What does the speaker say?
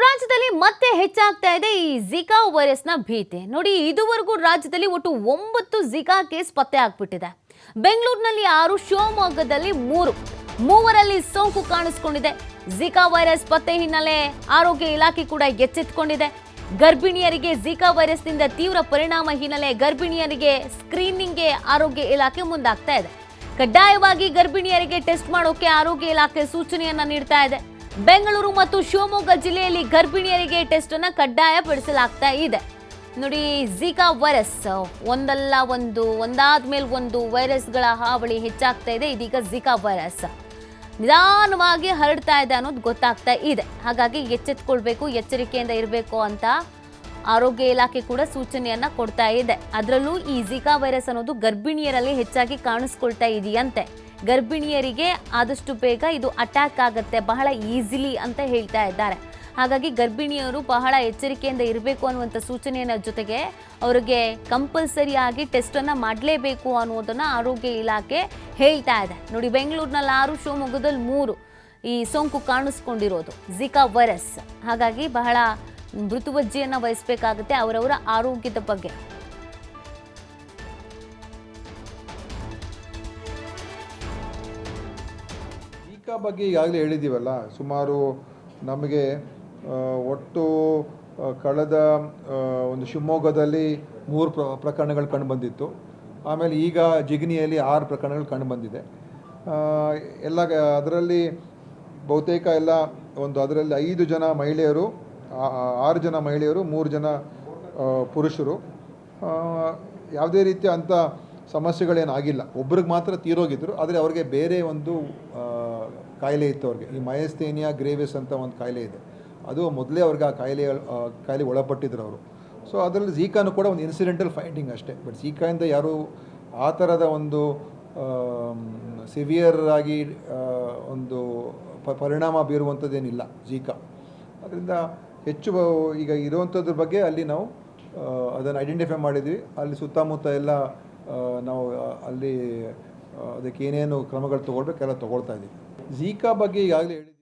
ರಾಜ್ಯದಲ್ಲಿ ಮತ್ತೆ ಹೆಚ್ಚಾಗ್ತಾ ಇದೆ ಈ ಜಿಕಾ ವೈರಸ್ನ ಭೀತಿ. ನೋಡಿ, ಇದುವರೆಗೂ ರಾಜ್ಯದಲ್ಲಿ ಒಟ್ಟು ಒಂಬತ್ತು ಜಿಕಾ ಕೇಸ್ ಪತ್ತೆ ಆಗ್ಬಿಟ್ಟಿದೆ. ಬೆಂಗಳೂರಿನಲ್ಲಿ ಆರು, ಶಿವಮೊಗ್ಗದಲ್ಲಿ ಮೂರು. ಮೂವರಲ್ಲಿ ಸೋಂಕು ಕಾಣಿಸ್ಕೊಂಡಿದೆ. ಜಿಕಾ ವೈರಸ್ ಪತ್ತೆ ಹಿನ್ನೆಲೆ ಆರೋಗ್ಯ ಇಲಾಖೆ ಕೂಡ ಎಚ್ಚೆತ್ತುಕೊಂಡಿದೆ ಗರ್ಭಿಣಿಯರಿಗೆ ಜಿಕಾ ವೈರಸ್ನಿಂದ ತೀವ್ರ ಪರಿಣಾಮ ಹಿನ್ನೆಲೆ ಗರ್ಭಿಣಿಯರಿಗೆ ಸ್ಕ್ರೀನಿಂಗ್ಗೆ ಆರೋಗ್ಯ ಇಲಾಖೆ ಮುಂದಾಗ್ತಾ ಇದೆ. ಕಡ್ಡಾಯವಾಗಿ ಗರ್ಭಿಣಿಯರಿಗೆ ಟೆಸ್ಟ್ ಮಾಡೋಕೆ ಆರೋಗ್ಯ ಇಲಾಖೆ ಸೂಚನೆಯನ್ನ ನೀಡ್ತಾ ಇದೆ. ಬೆಂಗಳೂರು ಮತ್ತು ಶಿವಮೊಗ್ಗ ಜಿಲ್ಲೆಯಲ್ಲಿ ಗರ್ಭಿಣಿಯರಿಗೆ ಟೆಸ್ಟ್ ಅನ್ನ ಕಡ್ಡಾಯಪಡಿಸಲಾಗ್ತಾ ಇದೆ. ನೋಡಿ ಝಿಕಾ ವೈರಸ್, ಒಂದಲ್ಲ ಒಂದು ಒಂದಾದ ಮೇಲೆ ಒಂದು ವೈರಸ್ಗಳ ಹಾವಳಿ ಹೆಚ್ಚಾಗ್ತಾ ಇದೆ. ಇದೀಗ ಝಿಕಾ ವೈರಸ್ ನಿಧಾನವಾಗಿ ಹರಡ್ತಾ ಇದೆ ಅನ್ನೋದು ಗೊತ್ತಾಗ್ತಾ ಇದೆ. ಹಾಗಾಗಿ ಎಚ್ಚೆತ್ಕೊಳ್ಬೇಕು, ಎಚ್ಚರಿಕೆಯಿಂದ ಇರಬೇಕು ಅಂತ ಆರೋಗ್ಯ ಇಲಾಖೆ ಕೂಡ ಸೂಚನೆಯನ್ನ ಕೊಡ್ತಾ ಇದೆ. ಅದರಲ್ಲೂ ಈ ಝಿಕಾ ವೈರಸ್ ಅನ್ನೋದು ಗರ್ಭಿಣಿಯರಲ್ಲಿ ಹೆಚ್ಚಾಗಿ ಕಾಣಿಸ್ಕೊಳ್ತಾ ಇದೆಯಂತೆ. ಗರ್ಭಿಣಿಯರಿಗೆ ಆದಷ್ಟು ಬೇಗ ಇದು ಅಟ್ಯಾಕ್ ಆಗುತ್ತೆ, ಬಹಳ ಈಸಿಲಿ ಅಂತ ಹೇಳ್ತಾ ಇದ್ದಾರೆ. ಹಾಗಾಗಿ ಗರ್ಭಿಣಿಯರು ಬಹಳ ಎಚ್ಚರಿಕೆಯಿಂದ ಇರಬೇಕು ಅನ್ನುವಂಥ ಸೂಚನೆಯ ಜೊತೆಗೆ ಅವರಿಗೆ ಕಂಪಲ್ಸರಿಯಾಗಿ ಟೆಸ್ಟನ್ನು ಮಾಡಲೇಬೇಕು ಅನ್ನೋದನ್ನು ಆರೋಗ್ಯ ಇಲಾಖೆ ಹೇಳ್ತಾ ಇದೆ. ನೋಡಿ, ಬೆಂಗಳೂರಿನಲ್ಲಿ ಆರು, ಶಿವಮೊಗ್ಗದಲ್ಲಿ ಮೂರು ಈ ಸೋಂಕು ಕಾಣಿಸ್ಕೊಂಡಿರೋದು ಝಿಕಾ ವೈರಸ್. ಹಾಗಾಗಿ ಬಹಳ ಮೃತುವಜ್ಜಿಯನ್ನು ವಹಿಸಬೇಕಾಗುತ್ತೆ ಅವರವರ ಆರೋಗ್ಯದ ಬಗ್ಗೆ. ಟೀಕಾ ಬಗ್ಗೆ ಈಗಾಗಲೇ ಹೇಳಿದ್ದೀವಲ್ಲ, ಸುಮಾರು ನಮಗೆ ಒಟ್ಟು ಕಳೆದ ಒಂದು ಶಿವಮೊಗ್ಗದಲ್ಲಿ ಮೂರು ಪ್ರ, ಪ್ರಕರಣಗಳು ಕಂಡುಬಂದಿತ್ತು ಆಮೇಲೆ ಈಗ ಜಿಗ್ನಿಯಲ್ಲಿ ಆರು ಪ್ರಕರಣಗಳು ಕಂಡುಬಂದಿದೆ ಎಲ್ಲ ಅದರಲ್ಲಿ ಬಹುತೇಕ ಎಲ್ಲ ಒಂದು ಅದರಲ್ಲಿ ಐದು ಜನ ಮಹಿಳೆಯರು ಆರು ಜನ ಮಹಿಳೆಯರು, ಮೂರು ಜನ ಪುರುಷರು. ಯಾವುದೇ ರೀತಿಯ ಅಂಥ ಸಮಸ್ಯೆಗಳೇನಾಗಿಲ್ಲ ಒಬ್ರಿಗೆ ಮಾತ್ರ ತೀರೋಗಿದ್ರು, ಆದರೆ ಅವ್ರಿಗೆ ಬೇರೆ ಒಂದು ಕಾಯಿಲೆ ಇತ್ತು ಅವ್ರಿಗೆ. ಈ ಮಯಸ್ತೇನಿಯಾ ಗ್ರೇವಿಸ್ ಅಂತ ಒಂದು ಕಾಯಿಲೆ ಇದೆ. ಅದು ಮೊದಲೇ ಅವ್ರಿಗೆ ಆ ಕಾಯಿಲೆ ಕಾಯಿಲೆ ಒಳಪಟ್ಟಿದ್ರು ಅವರು. ಸೊ, ಅದರಲ್ಲಿ ಝೀಕಾನು ಕೂಡ ಒಂದು ಇನ್ಸಿಡೆಂಟಲ್ ಫೈಂಡಿಂಗ್ ಅಷ್ಟೇ. ಬಟ್ ಝೀಕಾಯಿಂದ ಯಾರು ಆ ಥರದ ಒಂದು ಸಿವಿಯರ್ ಆಗಿ ಒಂದು ಪರಿಣಾಮ ಬೀರುವಂಥದ್ದೇನಿಲ್ಲ ಝೀಕಾ. ಅದರಿಂದ ಹೆಚ್ಚು ಈಗ ಇರುವಂಥದ್ರ ಬಗ್ಗೆ ಅಲ್ಲಿ ನಾವು ಅದನ್ನು ಐಡೆಂಟಿಫೈ ಮಾಡಿದ್ವಿ. ಅಲ್ಲಿ ಸುತ್ತಮುತ್ತ ಎಲ್ಲ ನಾವು ಅಲ್ಲಿ ಅದಕ್ಕೆ ಏನೇನು ಕ್ರಮಗಳು ತೊಗೊಳ್ಬೇಕು ಎಲ್ಲ ತೊಗೊಳ್ತಾ ಇದ್ದೀವಿ. ಝೀಕಾ ಬಗ್ಗೆ ಈಗಾಗಲೇ ಹೇಳಿದ್ವಿ.